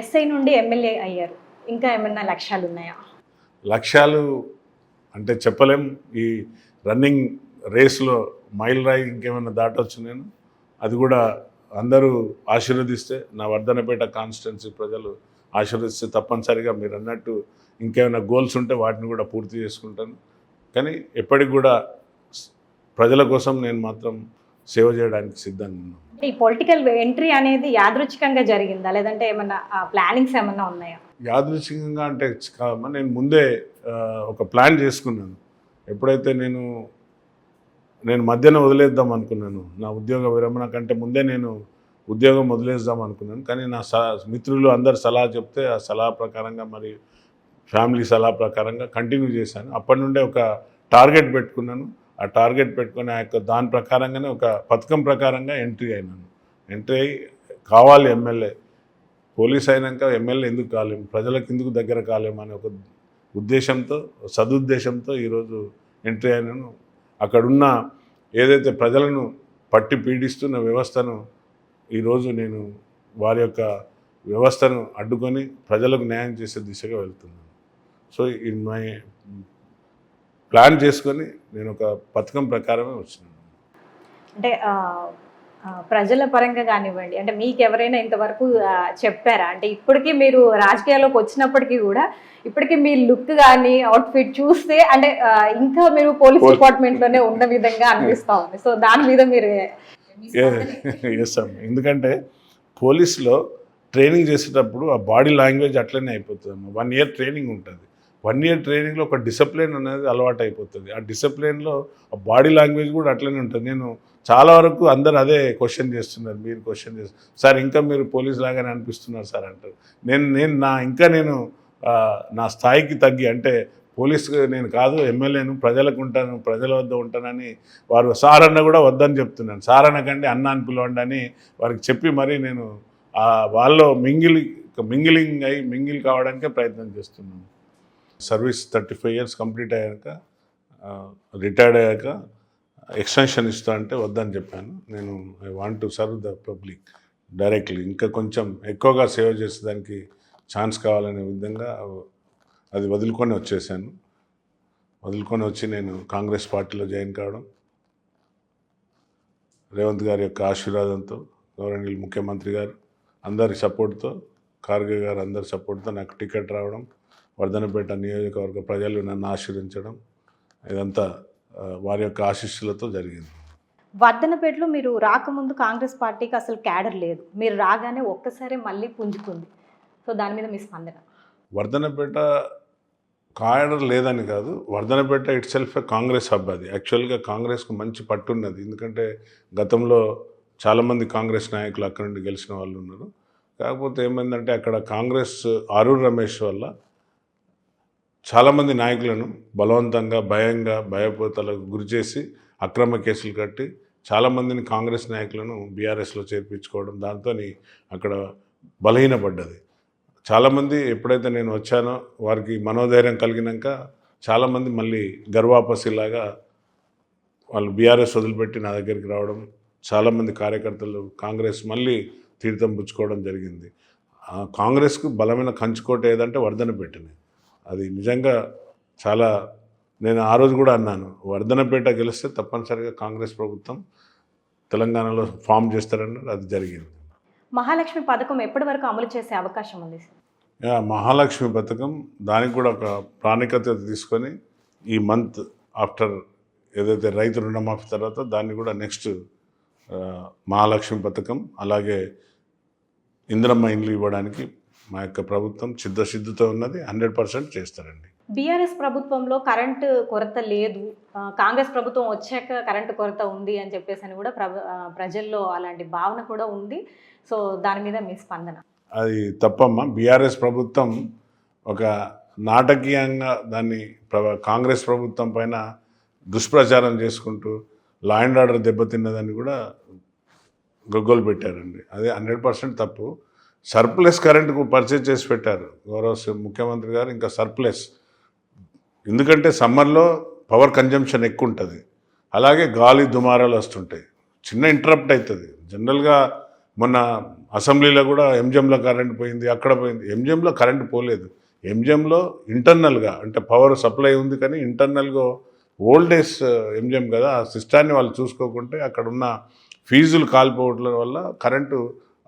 SI నుండి MLA అయ్యారు. ఇంకా ఏమైనా లక్ష్యాలు ఉన్నాయా? లక్ష్యాలు అంటే చెప్పలేం. ఈ రన్నింగ్ రేస్లో మైల్ రాయి ఇంకేమైనా దాటవచ్చు నేను అది కూడా అందరూ ఆశీర్వదిస్తే నా వర్ధనపేట కాన్స్టిట్యున్సీ ప్రజలు ఆశీర్వదిస్తే తప్పనిసరిగా మీరు అన్నట్టు ఇంకేమైనా గోల్స్ ఉంటే వాటిని కూడా పూర్తి చేసుకుంటాను. కానీ ఎప్పటికి కూడా ప్రజల కోసం నేను మాత్రం సేవ చేయడానికి సిద్ధంగా ఉన్నాను. ఈ పొలిటికల్ ఎంట్రీ అనేది యాదృచ్ఛికంగా జరిగిందా? లేదంటే ఏమన్నా ప్లానింగ్స్ ఏమన్నా ఉన్నాయా? యాదృచ్ఛికంగా అంటే నేను ముందే ఒక ప్లాన్ చేసుకున్నాను. ఎప్పుడైతే నేను నేను మధ్యన వదిలేద్దాం అనుకున్నాను నా ఉద్యోగ విరమణ కంటే ముందే నేను ఉద్యోగం వదిలేద్దాం అనుకున్నాను. కానీ నా స మిత్రులు అందరు సలహా చెప్తే ఆ సలహా ప్రకారంగా మరి ఫ్యామిలీ సలహా ప్రకారంగా కంటిన్యూ చేశాను. అప్పటి నుండే ఒక టార్గెట్ పెట్టుకున్నాను. ఆ టార్గెట్ పెట్టుకుని ఆ యొక్క దాని ప్రకారంగానే ఒక పథకం ప్రకారంగా ఎంట్రీ అయినాను. ఎంట్రీ అయ్యి కావాలి ఎమ్మెల్యే. పోలీస్ అయినాక ఎమ్మెల్యే ఎందుకు కాలేము ప్రజలకు ఎందుకు దగ్గర కాలేము అనే ఒక ఉద్దేశంతో సదుద్దేశంతో ఈరోజు ఎంట్రీ అయినాను. అక్కడున్న ఏదైతే ప్రజలను పట్టి పీడిస్తున్న వ్యవస్థను ఈరోజు నేను వారి యొక్క వ్యవస్థను అడ్డుకొని ప్రజలకు న్యాయం చేసే దిశగా వెళ్తున్నాను. సో ఇన్ మై ప్లాన్ చేసుకొని నేను ఒక పథకం ప్రకారమే వచ్చినాను. అంటే ప్రజల పరంగా కానివ్వండి అంటే మీకు ఎవరైనా ఇంతవరకు చెప్పారా? అంటే ఇప్పటికీ మీరు రాజకీయాల్లోకి వచ్చినప్పటికీ కూడా ఇప్పటికీ మీ లుక్ కానీ అవుట్ఫిట్ చూస్తే అంటే ఇంకా మీరు పోలీస్ Pol- డిపార్ట్మెంట్లోనే ఉన్న విధంగా అనిపిస్తా ఉంది. సో దాని మీద మీరు ఎస్ అమ్మ ఎందుకంటే పోలీస్లో ట్రైనింగ్ చేసేటప్పుడు ఆ బాడీ లాంగ్వేజ్ అట్లనే అయిపోతుంది వన్ ఇయర్ ట్రైనింగ్ ఉంటుంది. వన్ ఇయర్ ట్రైనింగ్లో ఒక డిసిప్లిన్ అనేది అలవాటు అయిపోతుంది ఆ డిసిప్లిన్లో ఆ బాడీ లాంగ్వేజ్ కూడా అట్లనే ఉంటుంది. నేను చాలా వరకు అందరు అదే క్వశ్చన్ చేస్తున్నారు. మీరు క్వశ్చన్ చేస్తారు సార్ ఇంకా మీరు పోలీస్ లాగానే అనిపిస్తున్నారు సార్ అంటారు. నేను నేను నా ఇంకా నేను నా స్థాయికి తగ్గి అంటే పోలీస్ నేను కాదు ఎమ్మెల్యేను ప్రజలకు ఉంటాను ప్రజల వద్ద ఉంటానని వారు సార్ అన్న కూడా వద్దని చెప్తున్నాను సార్ అనకండి అన్న అని పిలవండి అని వారికి చెప్పి మరీ నేను వాళ్ళు వాళ్ళలో మింగిలింగ్ అయి మింగిల్ కావడానికే ప్రయత్నం చేస్తున్నాను. Service thirty five years complete అయ్యాక రిటైర్డ్ అయ్యాక ఎక్స్టెన్షన్ ఇస్తా అంటే వద్దని చెప్పాను. నేను I want to serve the public directly. ఇంకా కొంచెం ఎక్కువగా సేవ చేసేదానికి ఛాన్స్ కావాలనే విధంగా అది వదులుకొని వచ్చేసాను. వదులుకొని వచ్చి నేను కాంగ్రెస్ పార్టీలో జాయిన్ కావడం రేవంత్ గారి యొక్క ఆశీర్వాదంతో గౌరవనీయులు ముఖ్యమంత్రి గారు అందరి సపోర్ట్తో ఖార్గే గారు అందరి సపోర్ట్తో నాకు టికెట్ రావడం వర్ధనపేట నియోజకవర్గ ప్రజలు నన్ను ఆశీర్వించడం ఇదంతా వారి యొక్క ఆశీస్సులతో జరిగింది. వర్ధనపేటలో మీరు రాకముందు కాంగ్రెస్ పార్టీకి అసలు క్యాడర్ లేదు. మీరు రాగానే ఒక్కసారి మళ్ళీ పుంజుకుంది. సో దాని మీద మీ స్పందన? వర్ధనపేట కాయడర్ లేదని కాదు. Wardhannapet itself Congress hub అది యాక్చువల్గా కాంగ్రెస్కు మంచి పట్టున్నది. ఎందుకంటే గతంలో చాలామంది కాంగ్రెస్ నాయకులు అక్కడి నుండి గెలిచిన వాళ్ళు ఉన్నారు. కాకపోతే ఏమైందంటే అక్కడ కాంగ్రెస్ ఆరూర్ రమేష్ వల్ల చాలామంది నాయకులను బలవంతంగా భయంగా భయపోతలకు గురి చేసి అక్రమ కేసులు కట్టి చాలామందిని కాంగ్రెస్ నాయకులను బీఆర్ఎస్లో చేర్పించుకోవడం దాంతో అక్కడ బలహీనపడ్డది. చాలామంది ఎప్పుడైతే నేను వచ్చానో వారికి మనోధైర్యం కలిగినాక చాలామంది మళ్ళీ గర్వాపసిలాగా వాళ్ళు బీఆర్ఎస్ వదిలిపెట్టి నా దగ్గరికి రావడం చాలామంది కార్యకర్తలు కాంగ్రెస్ మళ్ళీ తీర్థం పుచ్చుకోవడం జరిగింది. ఆ కాంగ్రెస్కు బలమైన కంచుకోట ఏదంటే వర్ధన పెట్టినాయి అది నిజంగా చాలా నేను ఆ రోజు కూడా అన్నాను వర్ధనపేట గెలిస్తే తప్పనిసరిగా కాంగ్రెస్ ప్రభుత్వం తెలంగాణలో ఫామ్ చేస్తారన్నారు అది జరిగింది. మహాలక్ష్మి పథకం ఎప్పటి వరకు అమలు చేసే అవకాశం ఉంది మహాలక్ష్మి పథకం దానికి కూడా ఒక ప్రాణికత తీసుకొని ఈ మంత్ ఆఫ్టర్ ఏదైతే రైతు రుణమాఫీ తర్వాత దాన్ని కూడా నెక్స్ట్ మహాలక్ష్మి పథకం అలాగే ఇందిరమ్మ ఇండ్లు ఇవ్వడానికి మా యొక్క ప్రభుత్వం సిద్ధసిద్ధతో ఉన్నది హండ్రెడ్ పర్సెంట్ చేస్తారండి. బీఆర్ఎస్ ప్రభుత్వంలో కరెంటు కొరత లేదు. కాంగ్రెస్ ప్రభుత్వం వచ్చాక కరెంటు కొరత ఉంది అని చెప్పేసి అని కూడా ప్రజల్లో అలాంటి భావన కూడా ఉంది. సో దాని మీద మీ స్పందన? అది తప్పమ్మ. బీఆర్ఎస్ ప్రభుత్వం ఒక నాటకీయంగా దాన్ని కాంగ్రెస్ ప్రభుత్వం పైన దుష్ప్రచారం చేసుకుంటూ లా అండ్ ఆర్డర్ దెబ్బతిన్నదని కూడా గొగ్గోలు పెట్టారండి. అదే హండ్రెడ్ పర్సెంట్ తప్పు. సర్ప్లస్ కరెంటుకు పర్చేజ్ చేసి పెట్టారు. గౌరవ ముఖ్యమంత్రి గారు ఇంకా సర్ప్లస్ ఎందుకంటే సమ్మర్లో పవర్ కన్జంప్షన్ ఎక్కువ ఉంటుంది అలాగే గాలి దుమారాలు వస్తుంటాయి. చిన్న ఇంటరప్ట్ అవుతుంది జనరల్గా మొన్న అసెంబ్లీలో కూడా ఎంజిఎంలో కరెంట్ పోయింది అక్కడ పోయింది. ఎంజిఎంలో కరెంట్ పోలేదు. ఎంజిఎంలో ఇంటర్నల్గా అంటే పవర్ సప్లై ఉంది కానీ ఇంటర్నల్గా ఓల్డేజ్ ఎంజిఎం కదా ఆ సిస్టాన్ని వాళ్ళు చూసుకోకుంటే అక్కడ ఉన్న ఫీజులు కాలిపోవడం వల్ల కరెంటు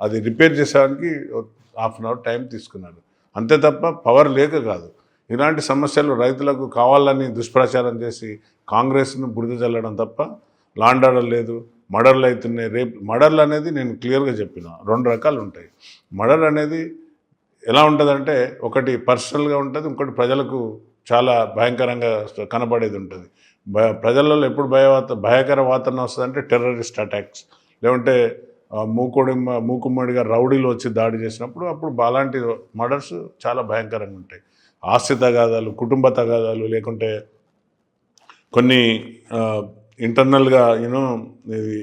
అది రిపేర్ చేసేదానికి హాఫ్ అన్ అవర్ టైం తీసుకున్నాడు. అంతే తప్ప పవర్ లేక కాదు. ఇలాంటి సమస్యలు రైతులకు కావాలని దుష్ప్రచారం చేసి కాంగ్రెస్ను బురద చల్లడం తప్ప లాండాడర్ లేదు. మర్డర్లు అవుతున్నాయి రేపు మర్డర్లు అనేది నేను క్లియర్గా చెప్పిన రెండు రకాలు ఉంటాయి. మర్డర్ అనేది ఎలా ఉంటుందంటే ఒకటి పర్సనల్గా ఉంటుంది ఇంకోటి ప్రజలకు చాలా భయంకరంగా కనబడేది ఉంటుంది. భయ ప్రజలలో ఎప్పుడు భయ భయకర వాతావరణం వస్తుందంటే టెర్రరిస్ట్ అటాక్స్. లేకుంటే మూకుడి మూకుమ్మడిగా రౌడీలు వచ్చి దాడి చేసినప్పుడు అప్పుడు అలాంటి మర్డర్స్ చాలా భయంకరంగా ఉంటాయి. ఆస్తి తగాదాలు కుటుంబ తగాదాలు లేకుంటే కొన్ని ఇంటర్నల్గా యూనో ఇది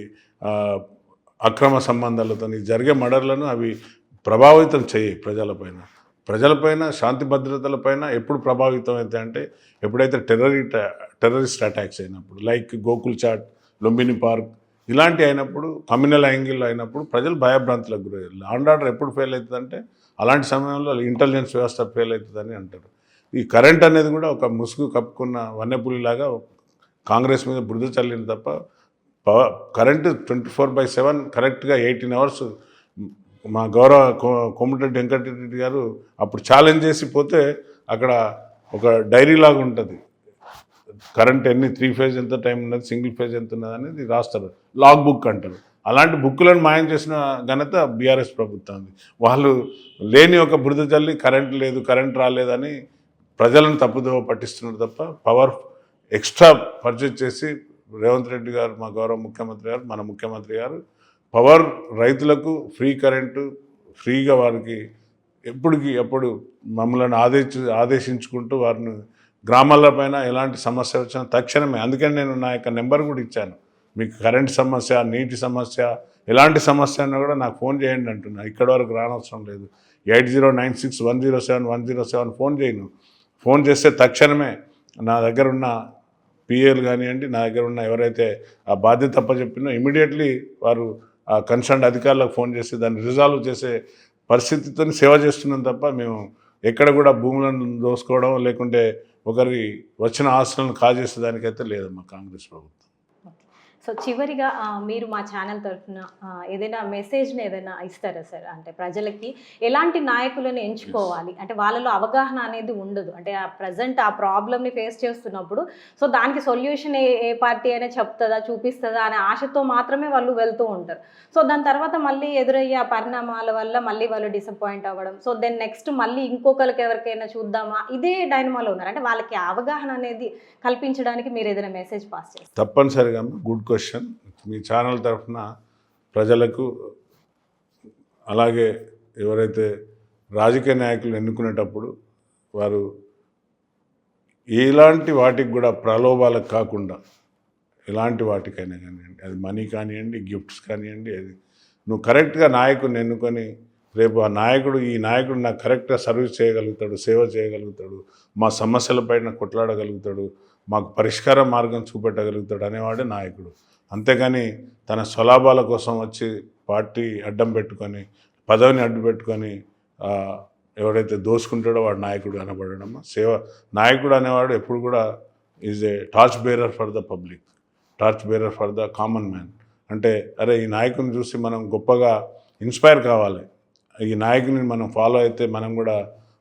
అక్రమ సంబంధాలతో జరిగే మర్డర్లను అవి ప్రభావితం చేయి ప్రజలపైన. ప్రజలపైన శాంతి భద్రతలపైన ఎప్పుడు ప్రభావితం అవుతాయి అంటే ఎప్పుడైతే టెర్రరి టెర్రరిస్ట్ అటాక్స్ అయినప్పుడు లైక్ గోకుల్ చాట్ లుంబిని పార్క్ ఇలాంటి అయినప్పుడు కమ్యూనల్ యాంగిల్ అయినప్పుడు ప్రజలు భయభ్రాంతులకు గురయ్యారు. లాండ్ ఆర్డర్ ఎప్పుడు ఫెయిల్ అవుతుందంటే అలాంటి సమయంలో ఇంటెలిజెన్స్ వ్యవస్థ ఫెయిల్ అవుతుందని అంటారు. ఈ కరెంట్ అనేది కూడా ఒక ముసుగు కప్పుకున్న వన్యపులిలాగా కాంగ్రెస్ మీద బురద చల్లింది తప్ప power current twenty four by seven కరెక్ట్గా ఎయిటీన్ అవర్స్ మా గౌరవ కో- కోమటిరెడ్డి వెంకటరెడ్డి గారు అప్పుడు ఛాలెంజ్ చేసి పోతే అక్కడ ఒక డైరీ లాగా ఉంటుంది. కరెంట్ ఎన్ని త్రీ ఫేజ్ ఎంత టైం ఉన్నది సింగిల్ ఫేజ్ ఎంత ఉన్నది అనేది రాస్తారు. లాగ్ బుక్ అంటారు. అలాంటి బుక్కులను మాయం చేసిన ఘనత బీఆర్ఎస్ ప్రభుత్వానికి వాళ్ళు లేని ఒక బురద జల్లి కరెంట్ లేదు కరెంట్ రాలేదని ప్రజలను తప్పుదోవ పట్టిస్తున్నారు తప్ప పవర్ ఎక్స్ట్రా పర్చేజ్ చేసి రేవంత్ రెడ్డి గారు మా గౌరవ ముఖ్యమంత్రి గారు మన ముఖ్యమంత్రి గారు పవర్ రైతులకు ఫ్రీ కరెంటు ఫ్రీగా వారికి ఎప్పటికి ఎప్పుడు మమ్మల్ని ఆదేశ ఆదేశించుకుంటూ వారిని గ్రామాల పైన ఎలాంటి సమస్య వచ్చినా తక్షణమే అందుకని నేను నా యొక్క నెంబర్ కూడా ఇచ్చాను. మీకు కరెంట్ సమస్య నీటి సమస్య ఎలాంటి సమస్య అన్నా కూడా నాకు ఫోన్ చేయండి అంటున్నా. ఇక్కడ వరకు రానవసరం లేదు. Eight zero nine six one zero seven one zero seven phone చేయను. ఫోన్ చేస్తే తక్షణమే నా దగ్గర ఉన్న పిఏలు కానివ్వండి నా దగ్గర ఉన్న ఎవరైతే ఆ బాధ్యత చెప్పినో ఇమీడియట్లీ వారు ఆ కన్సర్న్ అధికారులకు ఫోన్ చేసి దాన్ని రిజాల్వ్ చేసే పరిస్థితితో సేవ చేస్తున్నాం తప్ప మేము ఎక్కడ కూడా భూములను దోసుకోవడం లేకుంటే ఒకరి వచ్చిన ఆస్తులను కాజేసేదానికైతే లేదమ్మా కాంగ్రెస్ ప్రభుత్వం. సో చివరిగా మీరు మా ఛానల్ తరఫున ఏదైనా మెసేజ్ని ఏదైనా ఇస్తారా సార్ అంటే ప్రజలకి ఎలాంటి నాయకులను ఎంచుకోవాలి? అంటే వాళ్ళలో అవగాహన అనేది ఉండదు. అంటే ఆ ప్రజెంట్ ఆ ప్రాబ్లమ్ని ఫేస్ చేస్తున్నప్పుడు సో దానికి సొల్యూషన్ ఏ ఏ పార్టీ అయినా చెప్తుందా చూపిస్తుందా అనే ఆశతో మాత్రమే వాళ్ళు వెళ్తూ ఉంటారు. సో దాని తర్వాత మళ్ళీ ఎదురయ్యే ఆ పరిణామాల వల్ల మళ్ళీ వాళ్ళు డిసప్పాయింట్ అవ్వడం. సో దెన్ నెక్స్ట్ మళ్ళీ ఇంకొకరికి ఎవరికైనా చూద్దామా? ఇదే డైనమాలో ఉన్నారు. అంటే వాళ్ళకి అవగాహన అనేది కల్పించడానికి మీరు ఏదైనా మెసేజ్ పాస్ చేస్తారు? తప్పనిసరిగా గుడ్ క్వశ్చన్. మీ ఛానల్ తరఫున ప్రజలకు అలాగే ఎవరైతే రాజకీయ నాయకులు ఎన్నుకునేటప్పుడు వారు ఎలాంటి వాటికి కూడా ప్రలోభాలకు కాకుండా ఎలాంటి వాటికైనా కానివ్వండి అది మనీ కానివ్వండి గిఫ్ట్స్ కానివ్వండి అది నువ్వు కరెక్ట్గా నాయకుడిని ఎన్నుకొని రేపు ఆ నాయకుడు ఈ నాయకుడు నాకు కరెక్ట్గా సర్వీస్ చేయగలుగుతాడు సేవ చేయగలుగుతాడు మా సమస్యలపైన కొట్లాడగలుగుతాడు మాకు పరిష్కార మార్గం చూపెట్టగలుగుతాడు అనేవాడే నాయకుడు. అంతేగాని తన స్వలాభాల కోసం వచ్చి పార్టీ అడ్డం పెట్టుకొని పదవిని అడ్డు పెట్టుకొని ఎవడైతే దోసుకుంటాడో వాడు నాయకుడు అనబడడం సేవ నాయకుడు అనేవాడు ఎప్పుడు కూడా is a torch bearer for the public torch bearer for the common man అంటే అరే ఈ నాయకుని చూసి మనం గొప్పగా ఇన్స్పైర్ కావాలి. ఈ నాయకుని మనం ఫాలో అయితే మనం కూడా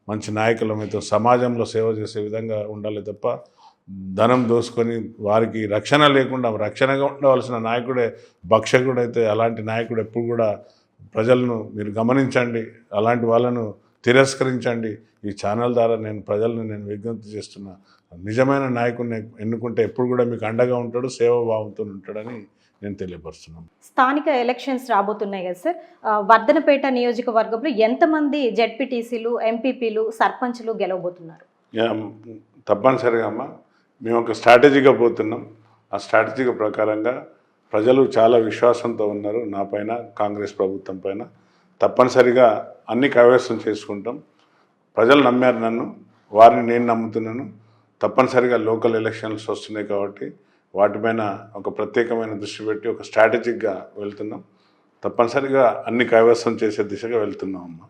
మంచి నాయకులమైతే సమాజంలో సేవ చేసే విధంగా ఉండాలి తప్ప ధనం దోసుకొని వారికి రక్షణ లేకుండా రక్షణగా ఉండవలసిన నాయకుడే భక్షకుడైతే అలాంటి నాయకుడు ఎప్పుడు కూడా ప్రజలను మీరు గమనించండి అలాంటి వాళ్ళను తిరస్కరించండి. ఈ ఛానల్ ద్వారా నేను ప్రజలను నేను విజ్ఞప్తి చేస్తున్నా నిజమైన నాయకుడిని ఎన్నుకుంటే ఎప్పుడు కూడా మీకు అండగా ఉంటాడు సేవాభావంతో ఉంటాడని నేను తెలియపరుస్తున్నాను. స్థానిక ఎలక్షన్స్ రాబోతున్నాయి కదా సార్. వర్ధనపేట నియోజకవర్గంలో ఎంతమంది జెడ్పీటీసీలు ఎంపీపీలు సర్పంచ్లు గెలవబోతున్నారు? తప్పనిసరిగా అమ్మ. మేము ఒక స్ట్రాటజీగా పోతున్నాం. ఆ స్ట్రాటజీగా ప్రకారంగా ప్రజలు చాలా విశ్వాసంతో ఉన్నారు నా పైన కాంగ్రెస్ ప్రభుత్వం పైన. తప్పనిసరిగా అన్ని కైవసం చేసుకుంటాం. ప్రజలు నమ్మారు నన్ను వారిని నేను నమ్ముతున్నాను. తప్పనిసరిగా లోకల్ ఎలక్షన్స్ వస్తున్నాయి కాబట్టి వాటిపైన ఒక ప్రత్యేకమైన దృష్టి పెట్టి ఒక స్ట్రాటజిక్గా వెళ్తున్నాం. తప్పనిసరిగా అన్ని కైవసం చేసే దిశగా వెళ్తున్నాం అమ్మా.